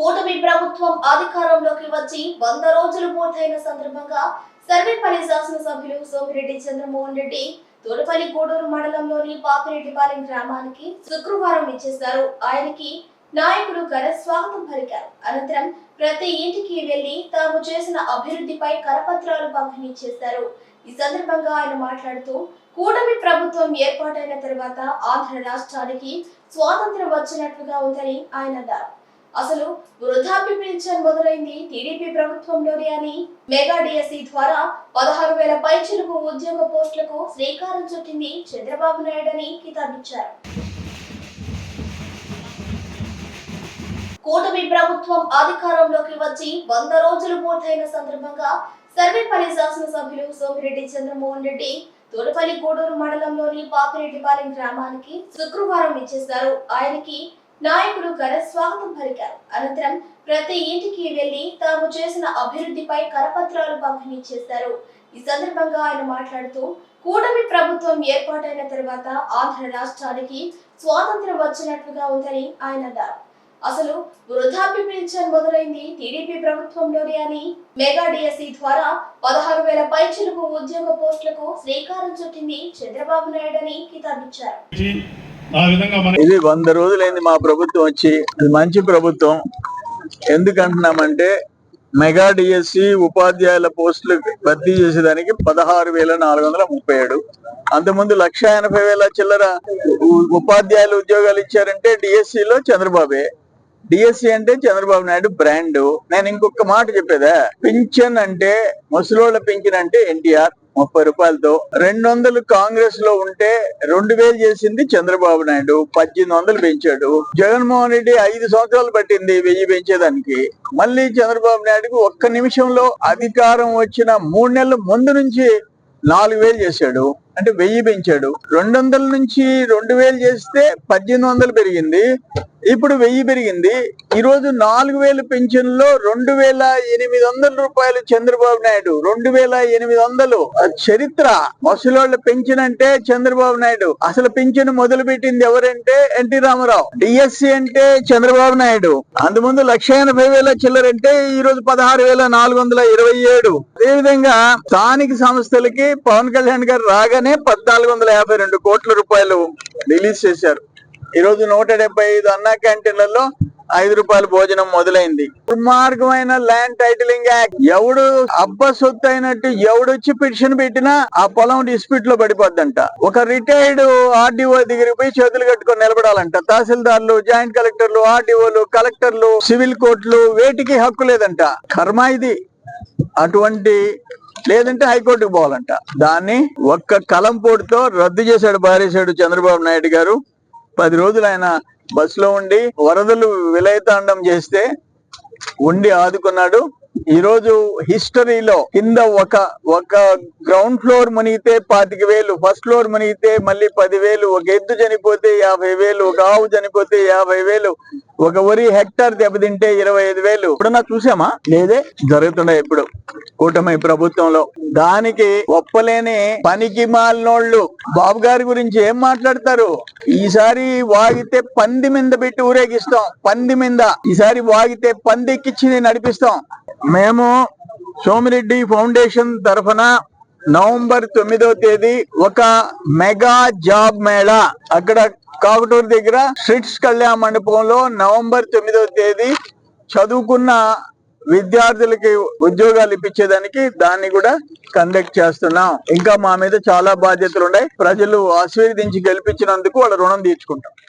కూటమి ప్రభుత్వం అధికారంలోకి వచ్చి వంద రోజులు పూర్తయిన సందర్భంగా సర్వేపల్లి శాసనసభ్యులు సోమిరెడ్డి చంద్రమోహన్ రెడ్డి తోటపల్లి గూడూరు మండలంలోని పాపిరెడ్డిపాలెం గ్రామానికి శుక్రవారం ఇచ్చేశారు ఆయనకి నాయకులు ఘన స్వాగతం పలికారు. అనంతరం ప్రతి ఇంటికి వెళ్ళి తాము చేసిన అభివృద్ధిపై కరపత్రాలు పంపిణీ చేశారు. ఈ సందర్భంగా ఆయన మాట్లాడుతూ కూటమి ప్రభుత్వం ఏర్పాటైన తర్వాత ఆంధ్ర రాష్ట్రానికి స్వాతంత్రం వచ్చినట్లుగా ఉందని ఆయన అన్నారు. అసలు వృద్ధాప్య పింఛన్ మొదలైంది టీడీపీ ప్రభుత్వంలోనే అని మెగా డిఎస్సి ద్వారా పదహారు వేల పైచిలకు ఉద్యోగ పోస్టులకు శ్రీకారం చుట్టింది చంద్రబాబు నాయుడు అని కితాబిచ్చారు. కూటమి ప్రభుత్వం అధికారంలోకి వచ్చి వంద రోజులు పూర్తయిన సందర్భంగా సర్వేపల్లి శాసనసభ్యులు సోమిరెడ్డి చంద్రమోహన్ రెడ్డి తోటపల్లి గూడూరు మండలంలోని పాపిరెడ్డిపాలెం గ్రామానికి శుక్రవారం ఇచ్చేశారు ఆయనకి నాయకులు ఘన స్వాగతం పలికారు. అనంతరం ప్రతి ఇంటికి వెళ్ళి తాము చేసిన అభివృద్ధిపై కరపత్రాలు పంపిణీ చేశారు. ఈ సందర్భంగా ఆయన మాట్లాడుతూ కూటమి ప్రభుత్వం ఏర్పాటైన తర్వాత ఆంధ్ర రాష్ట్రానికి స్వాతంత్రం వచ్చినట్లుగా ఉందని ఆయన అన్నారు. అసలు వృద్ధాప్య పింఛన్ మొదలైంది టీడీపీ ప్రభుత్వంలోనే అని మెగా డిఎస్సి ద్వారా పదహారు వేల పైచులకు ఉద్యోగ పోస్టులకు శ్రీకారం చుట్టింది చంద్రబాబు నాయుడు అని కితాబిచ్చారు. ఆ విధంగా మన ఇది వంద రోజులైంది మా ప్రభుత్వం వచ్చి. మంచి ప్రభుత్వం. ఎందుకంటున్నామంటే మెగా డిఎస్సి ఉపాధ్యాయుల పోస్టులు భర్తీ చేసేదానికి పదహారు వేల నాలుగు వందల ముప్పై ఏడు. అంతకుముందు లక్ష ఎనభై వేల చిల్లర ఉపాధ్యాయులు ఉద్యోగాలు ఇచ్చారంటే డిఎస్సి లో చంద్రబాబే. డిఎస్సి అంటే చంద్రబాబు నాయుడు బ్రాండ్. నేను ఇంకొక మాట చెప్పేదా? పింఛన్ అంటే ముసలోళ్ళ పింఛన్ అంటే ఎన్టీఆర్ ముప్పై రూపాయలతో. రెండు వందలు కాంగ్రెస్లో ఉంటే రెండు వేలు చేసింది చంద్రబాబు నాయుడు పద్దెనిమిది వందలు పెంచాడు. జగన్మోహన్ రెడ్డి ఐదు సంవత్సరాలు పట్టింది వెయ్యి పెంచేదానికి. మళ్ళీ చంద్రబాబు నాయుడుకి ఒక్క నిమిషంలో అధికారం వచ్చిన మూడు నెలల ముందు నుంచి నాలుగు వేలు చేశాడు. అంటే వెయ్యి పెంచాడు. రెండు వందల నుంచి రెండు వేలు చేస్తే పద్దెనిమిది వందలు పెరిగింది. ఇప్పుడు వెయ్యి పెరిగింది. ఈ రోజు నాలుగు వేలు పెన్షన్లో రెండు వేల ఎనిమిది వందల రూపాయలు చంద్రబాబు నాయుడు. రెండు వేల ఎనిమిది వందలు. చరిత్ర ముసలోళ్ళ పెన్షన్ అంటే చంద్రబాబు నాయుడు. అసలు పెన్షన్ మొదలు పెట్టింది ఎవరంటే ఎన్టీ రామారావు. డిఎస్సి అంటే చంద్రబాబు నాయుడు. అందుముందు లక్ష ఎనభై వేల చిల్లరంటే ఈ రోజు పదహారు వేల నాలుగు వందల ఇరవై ఏడు. అదేవిధంగా స్థానిక సంస్థలకి పవన్ కళ్యాణ్ గారు రాగానే పద్నాలుగు వందల యాభై రెండు కోట్ల రూపాయలు రిలీజ్ చేశారు. ఈ రోజు నూట డెబ్బై ఐదు అన్నా క్యాంటీన్లలో ఐదు రూపాయల భోజనం మొదలైంది. దుర్మార్గమైన ల్యాండ్ టైటిలింగ్ యాక్ట్. ఎవడు అబ్బ సొత్తు అయినట్టు ఎవడొచ్చి పిటిషన్ పెట్టినా ఆ పొలం డిస్ప్యూట్లో పడిపోద్దంట. ఒక రిటైర్డ్ ఆర్డీఓ దగ్గరికి పోయి చేతులు కట్టుకొని నిలబడాలంట. తహసీల్దార్లు జాయింట్ కలెక్టర్లు ఆర్డీఓలు కలెక్టర్లు సివిల్ కోర్టులు వేటికి హక్కు లేదంట. కర్మ ఇది. అటువంటి లేదంటే హైకోర్టుకు పోవాలంట. దాన్ని ఒక్క కలంపోటుతో రద్దు చేశాడు పారేశాడు చంద్రబాబు నాయుడు గారు. పది రోజులు ఆయన బస్సులో ఉండి వరదలు విలయతాండం చేస్తే ఉండి ఆదుకున్నాడు. ఈ రోజు హిస్టరీలో కింద ఒక ఒక గ్రౌండ్ ఫ్లోర్ మునిగితే పాతిక వేలు ఫస్ట్ ఫ్లోర్ మునిగితే మళ్ళీ పదివేలు ఒక ఎద్దు చనిపోతే యాభై వేలు ఒక ఆవు చనిపోతే యాభై వేలు ఒక వరి హెక్టార్ దెబ్బతింటే ఇరవై ఐదు వేలు. ఇప్పుడన్నా చూసామా? లేదే? జరుగుతున్నాయి ఇప్పుడు కూటమి ప్రభుత్వంలో. దానికి ఒప్పలేని పనికి మాలినోళ్ళు. బాబు గారి గురించి ఏం మాట్లాడతారు? ఈసారి వాగితే పంది మీద పెట్టి ఊరేగిస్తాం. పంది మీద. ఈసారి వాగితే పంది ఎక్కిచ్చింది నడిపిస్తాం. మేము సోమిరెడ్డి ఫౌండేషన్ తరఫున నవంబర్ తొమ్మిదో తేదీ ఒక మెగా జాబ్ మేళా అక్కడ కాకుటూరు దగ్గర స్ట్రిట్స్ కళ్యాణ మండపంలో నవంబర్ తొమ్మిదో తేదీ చదువుకున్న విద్యార్థులకి ఉద్యోగాలు ఇప్పించేదానికి దాన్ని కూడా కండక్ట్ చేస్తున్నాం. ఇంకా మా మీద చాలా బాధ్యతలు ఉన్నాయి ప్రజలు ఆశీర్వదించి గెలిపించినందుకు వాళ్ళ రుణం తీర్చుకుంటాం.